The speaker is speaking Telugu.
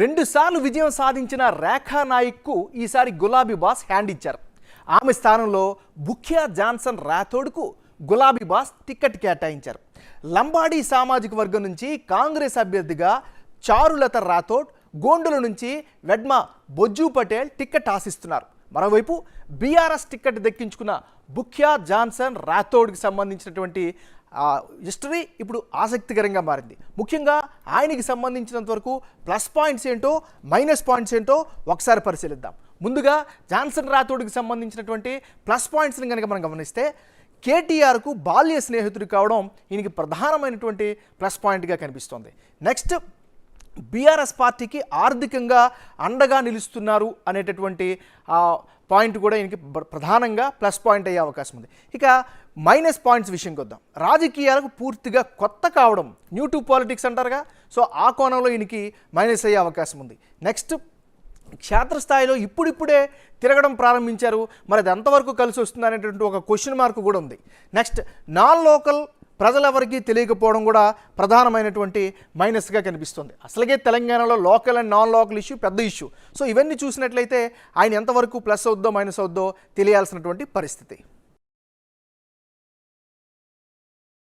రెండుసార్లు విజయం సాధించిన రేఖా నాయక్కు ఈసారి గులాబీ బాస్ హ్యాండ్ ఇచ్చారు. ఆమె స్థానంలో బుఖ్యా జాన్సన్ రాథోడ్కు గులాబీ బాస్ టికెట్ కేటాయించారు. లంబాడీ సామాజిక వర్గం నుంచి కాంగ్రెస్ అభ్యర్థిగా చారులత రాథోడ్ గోండుల నుంచి వెడ్మ బొజ్జు పటేల్ టికెట్ ఆశిస్తున్నారు. మరోవైపు బీఆర్ఎస్ టికెట్ దక్కించుకున్న బుఖ్యా జాన్సన్ రాథోడ్కి సంబంధించినటువంటి హిస్టరీ ఇప్పుడు ఆసక్తికరంగా మారింది. ముఖ్యంగా ఆయనకి సంబంధించినంత వరకు ప్లస్ పాయింట్స్ ఏంటో మైనస్ పాయింట్స్ ఏంటో ఒకసారి పరిశీలిద్దాం. ముందుగా జాన్సన్ రాథోడ్కి సంబంధించినటువంటి ప్లస్ పాయింట్స్ని కనుక మనం గమనిస్తే కేటీఆర్కు బాల్య స్నేహితుడు కావడం ఈయనకి ప్రధానమైనటువంటి ప్లస్ పాయింట్గా కనిపిస్తోంది. నెక్స్ట్ బీఆర్ఎస్ పార్టీకి ఆర్థికంగా అండగా నిలుస్తున్నారు అనేటటువంటి ఆ, పాయింట్ కూడా ఈయనకి ప్రధానంగా ప్లస్ పాయింట్ అయ్యే అవకాశం ఉంది. ఇక మైనస్ పాయింట్స్ విషయంకి వద్దాం. రాజకీయాలకు పూర్తిగా కొత్త కావడం న్యూ టు పాలిటిక్స్ అంటారుగా. సో ఆ కోణంలో ఈయనకి మైనస్ అయ్యే అవకాశం ఉంది. నెక్స్ట్ క్షేత్రస్థాయిలో ఇప్పుడిప్పుడే తిరగడం ప్రారంభించారు. మరి అది ఎంతవరకు కలిసి వస్తుంది అనేటువంటి ఒక క్వశ్చన్ మార్క్ కూడా ఉంది. నెక్స్ట్ నాన్ లోకల్ ప్రజలెవరికీ తెలియకపోవడం కూడా ప్రధానమైనటువంటి మైనస్గా కనిపిస్తుంది. అసలుగే తెలంగాణలో local and non local issue పెద్ద ఇష్యూ సో ఇవన్నీ చూసినట్లయితే ఆయన ఎంతవరకు ప్లస్ అవుద్దో మైనస్ అవుద్దో తెలియాల్సినటువంటి పరిస్థితి.